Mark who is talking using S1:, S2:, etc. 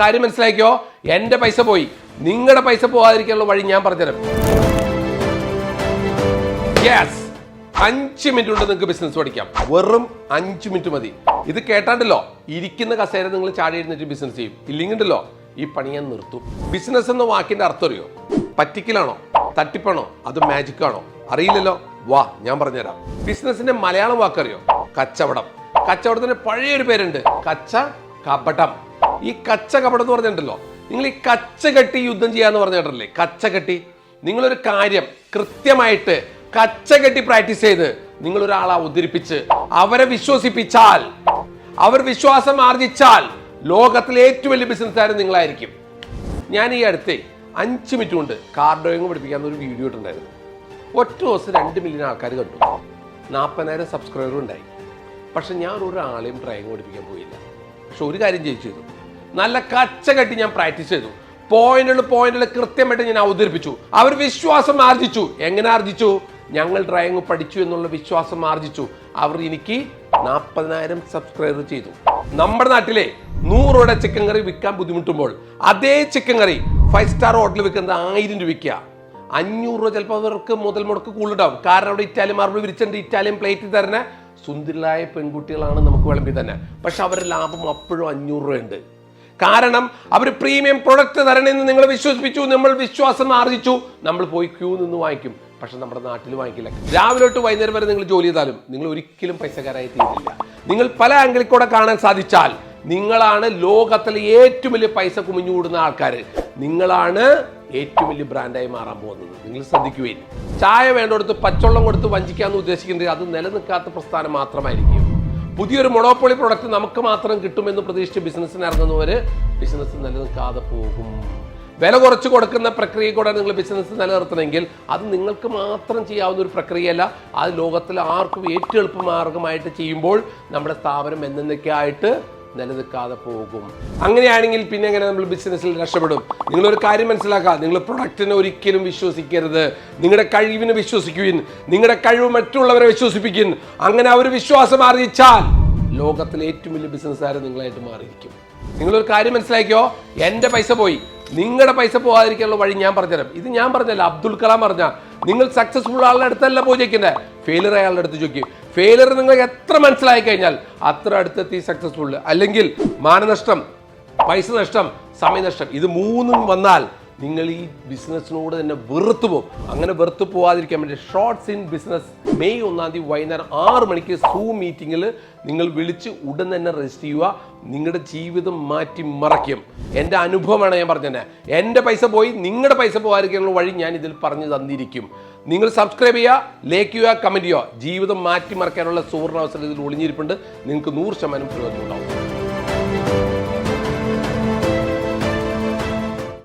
S1: കാര്യം മനസ്സിലാക്കിയോ? എന്റെ പൈസ പോയി. നിങ്ങളുടെ പൈസ പോകാതിരിക്കാനുള്ള വഴി ഞാൻ പറഞ്ഞുതരാം. യെസ് അഞ്ച് മിനിറ്റ് കൊണ്ട് നിങ്ങൾക്ക് ബിസിനസ് പഠിക്കാം. വെറും അഞ്ച് മിനിറ്റ് മതി. ഇത് കേട്ടാണ്ടല്ലോ? ഇരിക്കുന്ന കസേര നിങ്ങൾ ചാടി എഴുന്നേറ്റ് ബിസിനസ് ചെയ്യും. ഇല്ലെങ്കിണ്ടല്ലോ? ഈ പണി ഞാൻ നിർത്തും. ബിസിനസ് എന്ന വാക്കിന്റെ അർത്ഥം അറിയോ? പറ്റിക്കലാണോ? തട്ടിപ്പാണോ? അത് മാജിക് ആണോ? അറിയില്ലല്ലോ? വാ ഞാൻ പറഞ്ഞുതരാം. ബിസിനസിന്റെ മലയാളം വാക്കറിയോ? കച്ചവടം. കച്ചവടത്തിന് പഴയൊരു പേരുണ്ട്. കച്ച കപടം. ഈ കച്ച കപടം എന്ന് പറഞ്ഞിട്ടുണ്ടല്ലോ. നിങ്ങൾ ഈ കച്ച കെട്ടി യുദ്ധം ചെയ്യാന്ന് പറഞ്ഞിട്ടല്ലേ കച്ച കെട്ടി. നിങ്ങളൊരു കാര്യം കൃത്യമായിട്ട് കച്ച കെട്ടി പ്രാക്ടീസ് ചെയ്ത് നിങ്ങൾ ഒരാളെ അവതരിപ്പിച്ച് അവരെ വിശ്വസിപ്പിച്ചാൽ അവർ വിശ്വാസം ആർജിച്ചാൽ ലോകത്തിലെ ഏറ്റവും വലിയ ബിസിനസ്സുകാരൻ നിങ്ങളായിരിക്കും. ഞാൻ ഈ അടുത്തേ അഞ്ച് മിനിറ്റ് കൊണ്ട് കാർ ഡ്രോയിങ് പഠിപ്പിക്കാൻ ഒരു വീഡിയോ ഇട്ടുണ്ടായിരുന്നു ഒറ്റ ദിവസം രണ്ട് മില്യൺ ആൾക്കാർ കണ്ടു. നാൽപ്പതിനായിരം സബ്സ്ക്രൈബർ ഉണ്ടായി. പക്ഷെ ഞാൻ ഒരാളെയും ഡ്രോയിങ് പഠിപ്പിക്കാൻ പോയില്ല. പക്ഷെ ഒരു കാര്യം ജയിച്ചു. ചെയ്തു നല്ല കച്ച കെട്ടി ഞാൻ പ്രാക്ടീസ് ചെയ്തു. പോയിന്റുകൾ പോയിന്റുകൾ കൃത്യമായിട്ട് ഞാൻ അവതരിപ്പിച്ചു. അവർ വിശ്വാസം ആർജിച്ചു. എങ്ങനെ ആർജിച്ചു? ഞങ്ങൾ ഡ്രൈവിംഗ് പഠിച്ചു എന്നുള്ള വിശ്വാസം ആർജിച്ചു. അവർ എനിക്ക് നാൽപ്പതിനായിരം സബ്സ്ക്രൈബർ ചെയ്തു. നമ്മുടെ നാട്ടിലെ നൂറോടെ ചിക്കൻ കറി വിൽക്കാൻ ബുദ്ധിമുട്ടുമ്പോൾ അതേ ചിക്കൻ കറി ഫൈവ് സ്റ്റാർ ഹോട്ടലിൽ വിൽക്കുന്നത് ആയിരം രൂപയ്ക്ക. അഞ്ഞൂറ് രൂപ ചിലപ്പോൾ അവർക്ക് മുതൽ മുടക്ക് കൂടുതലുണ്ടാവും കാരണം അവിടെ ഇറ്റാലിയൻ മാർബിൾ വിരിച്ചിട്ടുണ്ട്. ഇറ്റാലിയൻ പ്ലേറ്റിൽ തരുന്ന സുന്ദരിലായ പെൺകുട്ടികളാണ് നമുക്ക് വിളമ്പി തന്നെ. പക്ഷെ അവരുടെ ലാഭം അപ്പോഴും അഞ്ഞൂറ് രൂപയുണ്ട്. കാരണം അവർ പ്രീമിയം പ്രൊഡക്റ്റ് തരണമെന്ന് നിങ്ങൾ വിശ്വസിപ്പിച്ചു നമ്മൾ വിശ്വാസം ആർജിച്ചു. നമ്മൾ പോയി ക്യൂ നിന്ന് വാങ്ങിക്കും. പക്ഷെ നമ്മുടെ നാട്ടിൽ വാങ്ങിക്കില്ല. രാവിലെ തൊട്ട് വൈകുന്നേരം വരെ നിങ്ങൾ ജോലി ചെയ്താലും നിങ്ങൾ ഒരിക്കലും പൈസക്കാരായി തീരില്ല. നിങ്ങൾ പല ആംഗിളിൽ കൂടെ കാണാൻ സാധിച്ചാൽ നിങ്ങളാണ് ലോകത്തിലെ ഏറ്റവും വലിയ പൈസ കുമിഞ്ഞു കൂടുന്ന ആൾക്കാർ നിങ്ങളാണ് ഏറ്റവും വലിയ ബ്രാൻഡായി മാറാൻ പോകുന്നത്. നിങ്ങൾ ശ്രദ്ധിക്കുകയും ചായ വേണ്ടടുത്ത് പച്ചവെള്ളം കൊടുത്ത് വഞ്ചിക്കാമെന്ന് ഉദ്ദേശിക്കുന്നത് അത് നിലനിൽക്കാത്ത പ്രസ്ഥാനം മാത്രമായിരിക്കും. പുതിയൊരു മൊണോപ്പൊളി പ്രൊഡക്റ്റ് നമുക്ക് മാത്രം കിട്ടുമെന്ന് പ്രതീക്ഷിച്ച് ബിസിനസ്സിന് ഇറങ്ങുന്നവർ ബിസിനസ് നിലനിൽക്കാതെ പോകും. വില കുറച്ച് കൊടുക്കുന്ന പ്രക്രിയ കൂടെ നിങ്ങൾ ബിസിനസ് നിലനിർത്തണമെങ്കിൽ അത് നിങ്ങൾക്ക് മാത്രം ചെയ്യാവുന്ന ഒരു പ്രക്രിയയല്ല അത് ലോകത്തിൽ ആർക്കും ഏറ്റവും എളുപ്പമാർഗമായിട്ട് ചെയ്യുമ്പോൾ നമ്മുടെ സ്ഥാപനം എന്നൊക്കെയായിട്ട് നിലനിൽക്കാതെ പോകും. അങ്ങനെയാണെങ്കിൽ പിന്നെ എങ്ങനെ നമ്മൾ ബിസിനസ്സിൽ രക്ഷപ്പെടും? നിങ്ങളൊരു കാര്യം മനസ്സിലാക്കുക നിങ്ങൾ പ്രൊഡക്റ്റിനെ ഒരിക്കലും വിശ്വസിക്കരുത്. നിങ്ങളുടെ കഴിവിനെ വിശ്വസിക്കുവിൻ. നിങ്ങളുടെ കഴിവ് മറ്റുള്ളവരെ വിശ്വസിപ്പിക്കും അങ്ങനെ അവർ വിശ്വാസം ആർജിച്ചാൽ ലോകത്തിലെ ഏറ്റവും വലിയ ബിസിനസ്സുകാരൻ നിങ്ങളായിട്ട് മാറിയിരിക്കും. നിങ്ങളൊരു കാര്യം മനസ്സിലാക്കിയോ? എന്റെ പൈസ പോയി. നിങ്ങളുടെ പൈസ പോകാതിരിക്കാനുള്ള വഴി ഞാൻ പറഞ്ഞുതരാം. ഇത് ഞാൻ പറഞ്ഞല്ല അബ്ദുൽ കലാം പറഞ്ഞ. നിങ്ങൾ സക്സസ്ഫുൾ ആളുടെ അടുത്തല്ല പോയി ചോദിക്കുന്നത് ഫെയിലർ അയാളുടെ അടുത്ത് ചോദിക്കും. ഫെയിലർ നിങ്ങൾ എത്ര മനസ്സിലായി കഴിഞ്ഞാൽ അത്ര അടുത്തെത്തി സക്സസ്ഫുൾ അല്ലെങ്കിൽ മാനനഷ്ടം പൈസ നഷ്ടം സമയനഷ്ടം. ഇത് മൂന്നും വന്നാൽ നിങ്ങൾ ഈ ബിസിനസ്സിനോട് തന്നെ വെറുത്തു പോകും. അങ്ങനെ വെറുത്തു പോവാതിരിക്കാൻ വേണ്ടി ഷോർട്ട്സ് ഇൻ ബിസിനസ് മെയ് ഒന്നാം തീയതി വൈകുന്നേരം ആറ് മണിക്ക് സൂ മീറ്റിങ്ങിൽ നിങ്ങൾ വിളിച്ച് ഉടൻ തന്നെ രജിസ്റ്റർ ചെയ്യുക. നിങ്ങളുടെ ജീവിതം മാറ്റി മറയ്ക്കും. എന്റെ അനുഭവമാണ് ഞാൻ പറഞ്ഞത് എന്റെ പൈസ പോയി നിങ്ങളുടെ പൈസ പോകാതിരിക്കാനുള്ള വഴി ഞാൻ ഇതിൽ പറഞ്ഞു തന്നിരിക്കും. നിങ്ങൾ സബ്സ്ക്രൈബ് ചെയ്യുക ലൈക്ക് ചെയ്യുക കമന്റ് ചെയ്യുക. ജീവിതം മാറ്റി മറക്കാനുള്ള സുവർണ അവസരം ഇതിൽ ഒളിഞ്ഞിരിപ്പുണ്ട്. നിങ്ങൾക്ക് നൂറ് ശതമാനം പ്രയോജനം ഉണ്ടാവും.